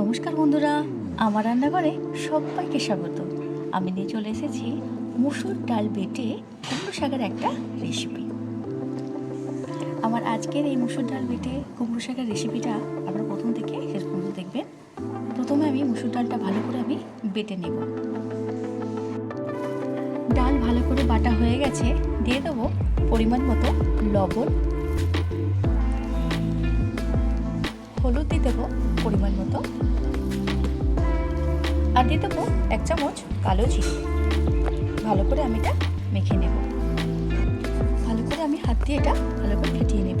নমস্কার বন্ধুরা, আমার রান্নাঘরে সবাইকে স্বাগত। আমি নিয়ে চলে এসেছি মুসুর ডাল বেটে কুমড়ো শাকের একটা রেসিপি আমার আজকের এই মুসুর ডাল বেটে কুমড়ো শাকের রেসিপিটা আপনারা প্রথম থেকে শেষ পর্যন্ত দেখবেন। প্রথমে আমি মুসুর ডালটা ভালো করে আমি বেটে নেব। ডাল ভালো করে বাটা হয়ে গেছে, দিয়ে দেবো পরিমাণ মতো লবণ দিয়ে দেবো পরিমাণ মতো। আর দিয়ে দেবো এক চামচ কালো জিরে। ভালো করে আমি এটা মেখে নেব। ভালো করে আমি হাত দিয়ে এটা ভালো করে ফেটিয়ে নেব।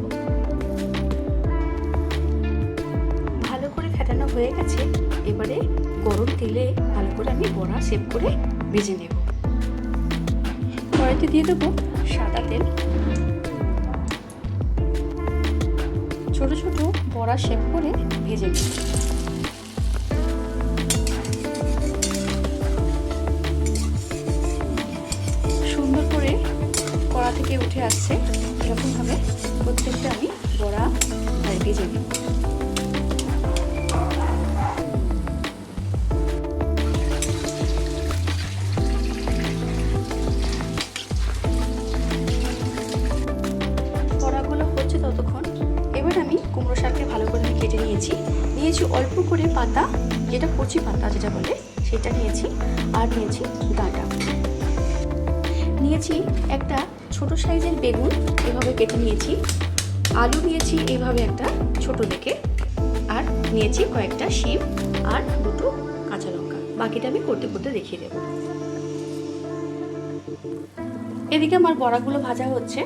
ভালো করে ফেটানো হয়ে গেছে। এবারে গরম তেলে ভালো করে আমি বড়া সেভ করে ভেজে নেব। কড়াইতে দিয়ে দেবো সাদা তেল। ছোট ছোট বড়া শেপ করে ভেজে নিই। সুন্দর করে কড়া থেকে উঠে আসছে। এরকমভাবে প্রত্যেকটা আমি বড়া ভেজে নিই। কচি পাতা যেটা বলে, সেটা নিয়েছি আর নিয়েছি ডাঁটা। নিয়েছি একটা ছোট সাইজের বেগুন, এভাবে কেটে নিয়েছি। আলু নিয়েছি এইভাবে একটা ছোট দেখে। আর নিয়েছি কয়েকটা শিম আর দুটো কাঁচা লঙ্কা। বাকিটা আমি করতে করতে দেখিয়ে দেবো। এদিকে আমার বড়াগুলো ভাজা হচ্ছে।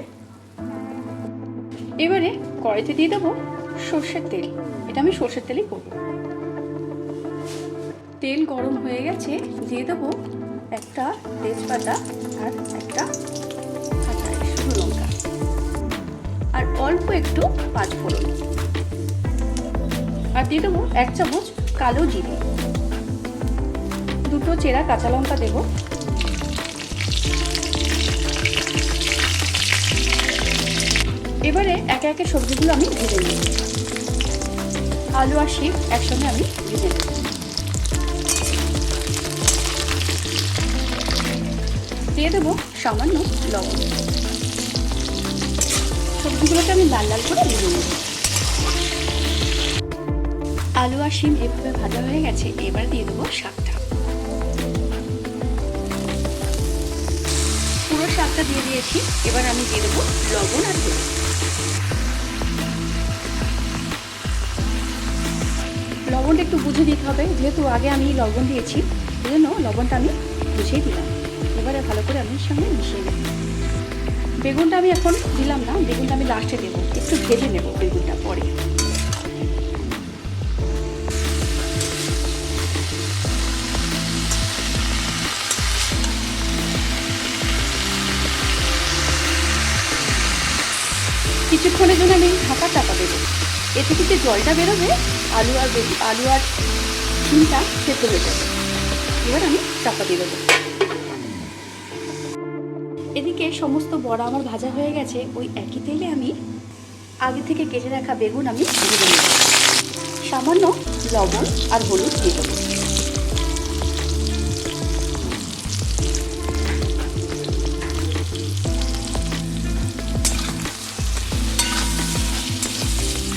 এবারে কড়াইতে দিয়ে দেবো সর্ষের তেল। এটা আমি সর্ষের তেলই করব। তেল গরম হয়ে গেছে, দিয়ে দেবো একটা তেজপাতা আর একটা শুকনো লঙ্কা। আর অল্প একটু পাঁচ ফোড়ন। আর দিয়ে দেবো এক চামচ কালো জিরে। দুটো চেরা কাঁচা লঙ্কা দেবো। এবারে একে একে সবজিগুলো আমি ভেজে নিই আলু আর শিম একসঙ্গে আমি ভেজে নেব। দিয়ে দেবো সামান্য লবণ। সবজিগুলোকে আমি লাল লাল করে ভেজে নেব। আলু আর শিম এভাবে ভাজা হয়ে গেছে, এবার দিয়ে দেবো শাকটা। পুরো শাকটা দিয়ে দিয়েছি, এবার আমি দিয়ে দেবো লবণ আর হলুদ। লবণটা একটু বুঝে দিতে হবে, যেহেতু আগে আমি লবণ দিয়েছি জন্য লবণটা আমি বুঝিয়ে দিলাম। ভালো করে আমি সঙ্গে মিশিয়ে দেব বেগুনটা আমি এখন দিলাম না, বেগুনটা আমি লাস্টে দেবো। একটু ভেজে নেব বেগুনটা পরে। কিছুক্ষণের জন্য আমি ঢাকা চাপা দেবো। এতে থেকে জলটা বেরোবে, আলু আর আলু আর ডিমটা সেদ্ধ হয়ে যাবে। এবার আমি চাপা দিয়ে দেবো। এদিকে সমস্ত বড়া আমার ভাজা হয়ে গেছে, ওই একই তেলে আমি আগে থেকে কেটে রাখা বেগুন আমি সামান্য লবণ আর হলুদ দিয়ে দেবো।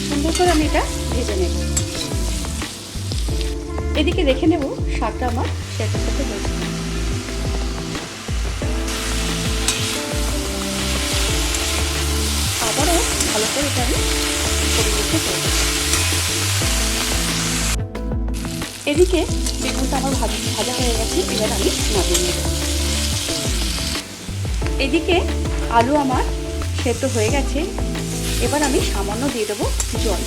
সুন্দর করে আমি এটা ভেজে নেব। এদিকে দেখে নেব শাকটা আমার সেটার সাথে হয়েছে। ভালো করে এটা আমি পরিবেশন করব এদিকে বেগুনটা আমার ভাজা ভাজা হয়ে গেছে, এবার আমি নামিয়ে নেব। এদিকে আলু আমার সেদ্ধ হয়ে গেছে, এবার আমি সামান্য দিয়ে দেবো জল।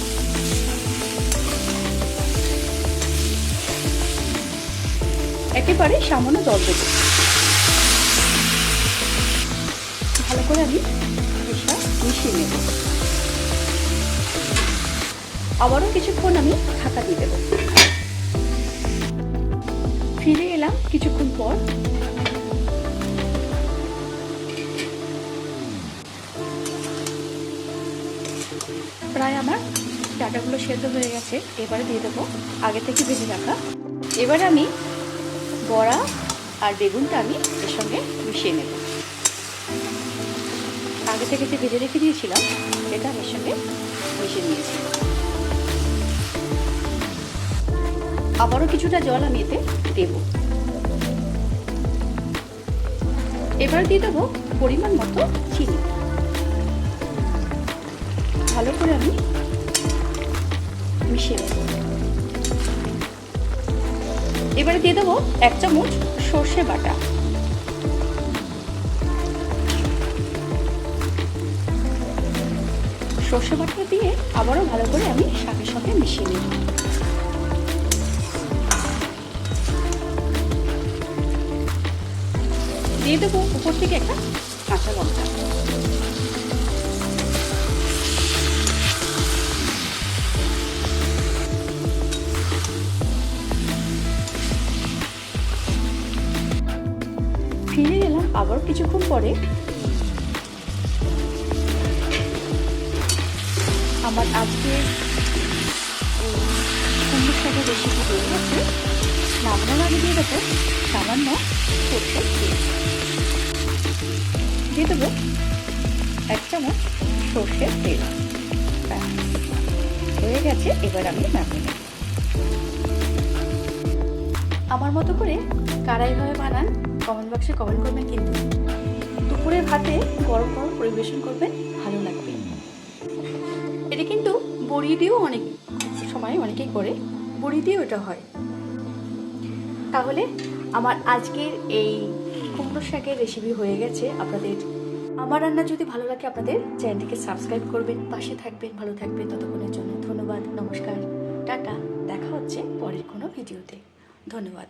একেবারে সামান্য জল দেবো। ভালো করে আমি মিশিয়ে নেব। আবারও কিছুক্ষণ আমি ঢাকা দিয়ে দেবো। ফিরে এলাম কিছুক্ষণ পর। প্রায় আমার ডাটা শাকগুলো সেদ্ধ হয়ে গেছে, এবারে দিয়ে দেবো আগে থেকে ভেজে রাখা। এবার আমি বড়া আর বেগুনটা আমি এর সঙ্গে মিশিয়ে নেব। আগে থেকে যে ভেজে রেখে দিয়েছিলাম এটা আমি এর সঙ্গে মিশিয়ে নিয়েছি। আবারও কিছুটা জল আমি এতে দেব। এবার দিয়ে দেবো পরিমাণ মতো চিনি। ভালো করে আমি মিশিয়ে নেব। এবারে দিয়ে দেবো এক চামচ সর্ষে বাটা। সর্ষে বাটা দিয়ে আবারও ভালো করে আমি শাকের সঙ্গে মিশিয়ে নিই দিয়ে দেবো উপর থেকে একটা কাঁচা লঙ্কা। ফিরে এলাম আবার কিছুক্ষণ পরে আমার আজকে কুমড়ো শাকের রেসিপি হয়ে গেছে নামানোর দিয়ে দেবো সামান্য সরষের তেল। দিয়ে দেবো এক চামচ সর্ষের তেল। হয়ে গেছে, এবার আমি আমার মতো করে কারাইভাবে বানান কমেন্ট বক্সে কমেন্ট করবেন, কিন্তু দুপুরের ভাতে গরম গরম পরিবেশন করবেন, ভালো লাগবে। এটা কিন্তু বড়ি দিয়েও অনেক সময় অনেকেই করে বড়ি দিয়েও এটা হয়। তাহলে আমার আজকের এই কুমড়ো শাকের রেসিপি হয়ে গেছে আপনাদের। আমার রান্না যদি ভালো লাগে আপনাদের, চ্যানেলটিকে সাবস্ক্রাইব করবেন, পাশে থাকবেন, ভালো থাকবেন। ততক্ষণের জন্য ধন্যবাদ, নমস্কার, টাটা, দেখা হচ্ছে পরের কোনো ভিডিওতে। ধন্যবাদ।